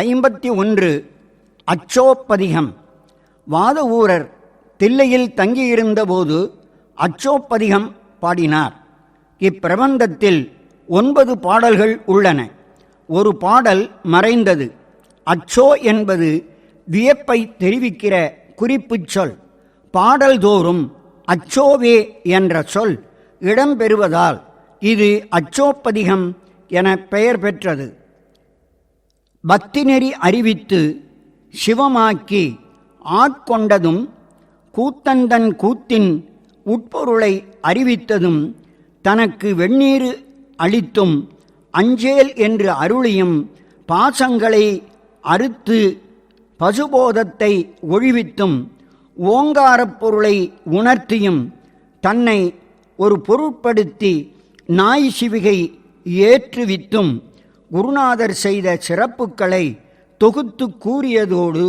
ஐம்பத்தி ஒன்று அச்சோப்பதிகம். வாதவூரர் தில்லையில் தங்கியிருந்தபோது அச்சோப்பதிகம் பாடினார். இப்பிரபந்தத்தில் ஒன்பது பாடல்கள் உள்ளன. ஒரு பாடல் மறைந்தது. அச்சோ என்பது வியப்பை தெரிவிக்கிற குறிப்புச் சொல். பாடல்தோறும் அச்சோவே என்ற சொல் இடம்பெறுவதால் இது அச்சோப்பதிகம் என பெயர் பெற்றது. பக்திநெறி அறிவித்து சிவமாக்கி ஆட்கொண்டதும் கூத்தந்தன் கூத்தின் உட்பொருளை அறிவித்ததும் தனக்கு வெந்நீர் அளித்தும் அஞ்சேல் என்று அருளியும் பாசங்களை அறுத்து பசுபோதத்தை ஒழிவித்தும் ஓங்காரப் பொருளை உணர்த்தியும் தன்னை ஒரு பொருட்படுத்தி நாய் சிவிகை ஏற்றுவித்தும். குருநாதர் செய்த சிறப்புகளை தொகுத்து கூறியதோடு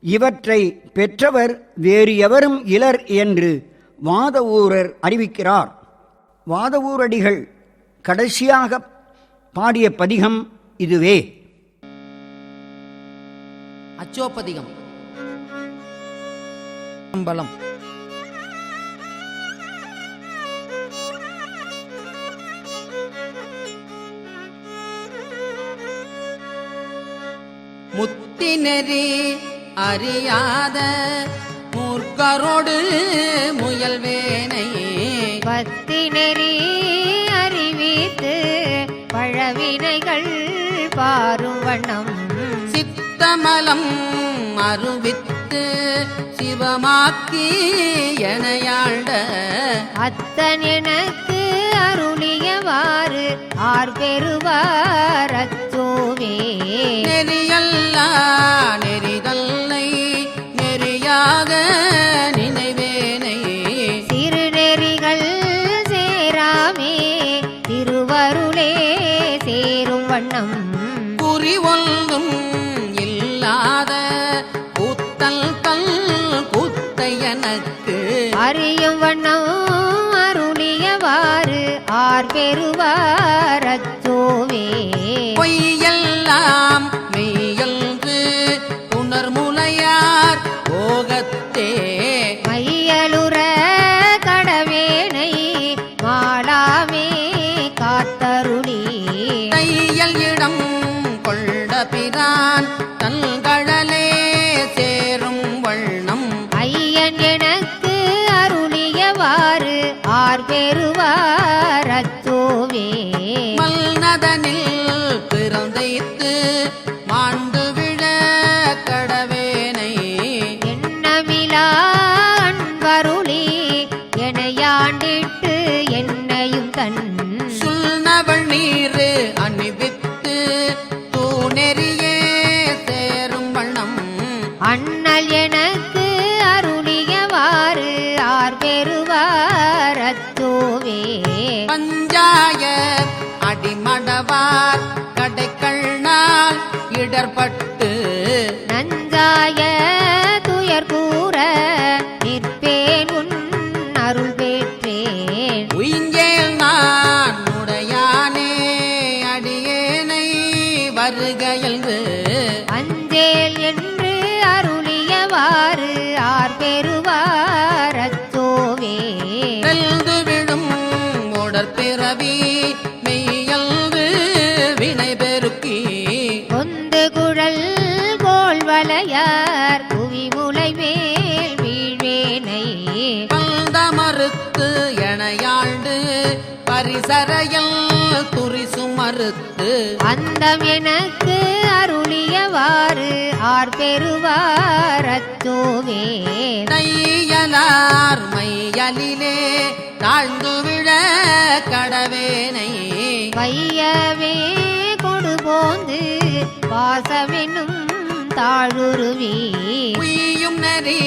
இவற்றை பெற்றவர் வேறு எவரும் இலர் என்று வாதவூரர் அறிவிக்கிறார். வாதவூரடிகள் கடைசியாக பாடிய பதிகம் இதுவே. அச்சோப்பதிகம் அம்பலம் முத்தினெறி அறியாத மூர்க்கரோடு முயல்வேனை நெறி அறிவித்து பழவினைகள் பாரும் வண்ணம். சித்தமலம் அருவித்து சிவமாக்கி எனையாண்ட அத்தன் எனக்கு அருளியவாறு ஆர் பெறுவார் அச்சோவே. நெறியல்லா நெறிதல்லை நெறியாக நினைவேனை. சிறு நெறிகள் சேராமே திருவருளே சேரும் வண்ணம். குறி ஒன்றும் இல்லாத கூத்தல் கல் கூத்தை எனக்கு அறியும் வண்ணம் அருளியவாறு ஆர் பெறுவார் அச்சோவே. பொய்யெல்லாம் ஆர் அடிமடவார் கடைக்கண்ணால் இடர்பட்டு நஞ்சாய துயர் கூற நிற்பேன் உன் அருள் பெற்றேன். உயிஞ்சேல் பரிசரையில் துரிசு மறுத்து அந்தம் எனக்கு அருளியவாறு ஆர் பெறுவார் அச்சோவே தையலார் மையலிலே தாழ்ந்து விழ கடவேனை. வையவே கொடு போந்து பாசமெனும் தாழுருவி. உய்யும் நெறி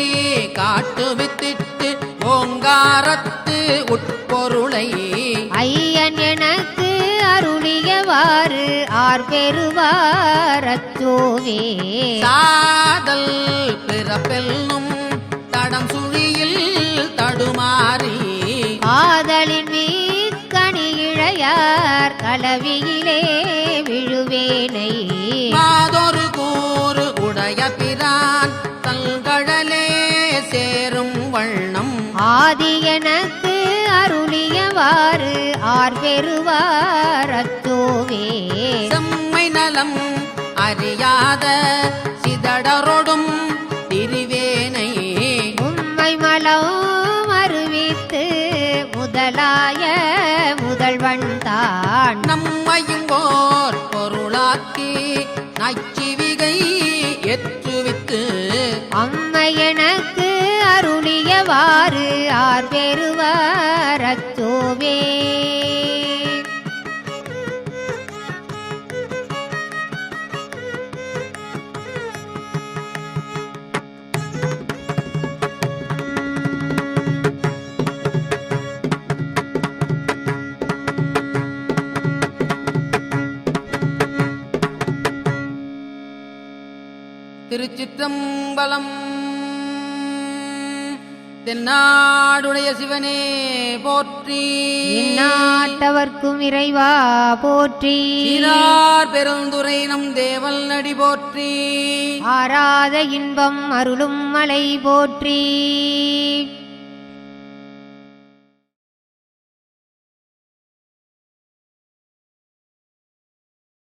காட்டு வித்திட்டு ஓங்காரத்து உட்பொருளை. அருளியவாறு ஆர் பெறுவார் அச்சோவே சாதல் பிறப்பெல்லும் தடம் சுழியில் தடுமாறி ஆதலின் வீக்கணி இழையார் கலவியிலே விழுவேனை. மாதொரு கூ பிரான் தங்கழலே சேரும் வண்ணம். ஆதி எனக்கு அருளியவாறு ஆர் பெறுவார் அத்தோவே செம்மை நலம் அறியாத சிதடரொடும் திருவேனை. உம்மை மலம் அறிவித்து முதலாய முதல்வன் தான். நம்மையும் ஓர் பொருளாக்கி நச்சிவிகை எற்றுவித்து அம்மை எனக்கு அருளியவாறு ஆர் பெறுவார் திருச்சிற்றம்பலம். தென்னாடுடைய சிவனே போற்றி. இந்நாட்டவர்க்கும் இறைவா போற்றி. சீரார் பெருந்துரை நம் தேவல் நடி போற்றி. ஆராத இன்பம் அருளும் மலை போற்றி.